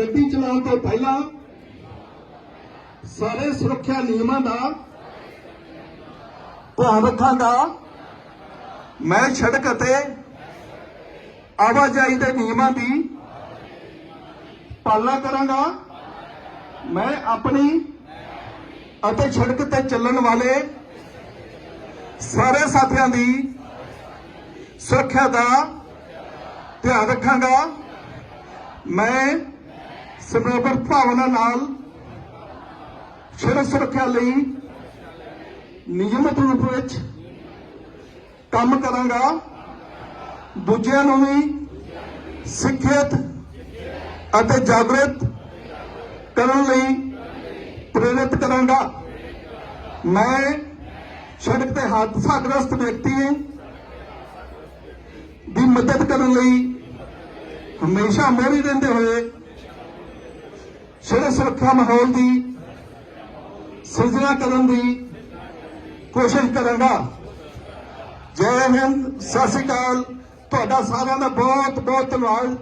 ਗੱਡੀ ਚਲਾਉਣ ਤੋਂ ਪਹਿਲਾਂ ਸਾਰੇ ਸੁਰੱਖਿਆ ਨਿਯਮਾਂ ਦਾ ਧਿਆਨ ਰੱਖਾਂਗਾ ਮੈਂ ਸੜਕ ਅਤੇ ਆਵਾਜਾਈ ਦੇ ਨਿਯਮਾਂ ਦੀ ਪਾਲਣਾ ਕਰਾਂਗਾ। ਮੈਂ ਆਪਣੀ ਅਤੇ ਸੜਕ ਤੇ ਚੱਲਣ ਵਾਲੇ ਸਾਰੇ ਸਾਥੀਆਂ ਦੀ ਸੁਰੱਖਿਆ ਦਾ ਧਿਆਨ ਰੱਖਾਂਗਾ। ਮੈਂ ਸਮਰਪਿਤ ਭਾਵਨਾ ਨਾਲ ਸੜਕ ਸੁਰੱਖਿਆ ਲਈ ਨਿਯਮਤ ਰੂਪ ਵਿੱਚ ਕੰਮ ਕਰਾਂਗਾ। ਦੂਜਿਆਂ ਨੂੰ ਵੀ ਸਿੱਖਿਅਤ ਅਤੇ ਜਾਗਰੂਕ ਕਰਨ ਲਈ ਪ੍ਰੇਰਿਤ ਕਰਾਂਗਾ। ਮੈਂ ਸੜਕ ਤੇ ਹਾਦਸਾਗ੍ਰਸਤ ਵਿਅਕਤੀ ਦੀ ਮਦਦ ਕਰਨ ਲਈ ਹਮੇਸ਼ਾ ਮੋਹਰੀ ਰਹਿੰਦੇ ਹੋਏ ਸੜਕ ਸੁਰੱਖਿਆ ਮਾਹੌਲ ਦੀ ਸਿਰਜਣਾ ਕਰਨ ਦੀ ਕੋਸ਼ਿਸ਼ ਕਰਾਂਗਾ। ਜੈ ਹਿੰਦ, ਸਤਿ ਸ਼੍ਰੀ ਅਕਾਲ। ਤੁਹਾਡਾ ਸਾਰਿਆਂ ਦਾ ਬਹੁਤ ਬਹੁਤ ਧੰਨਵਾਦ।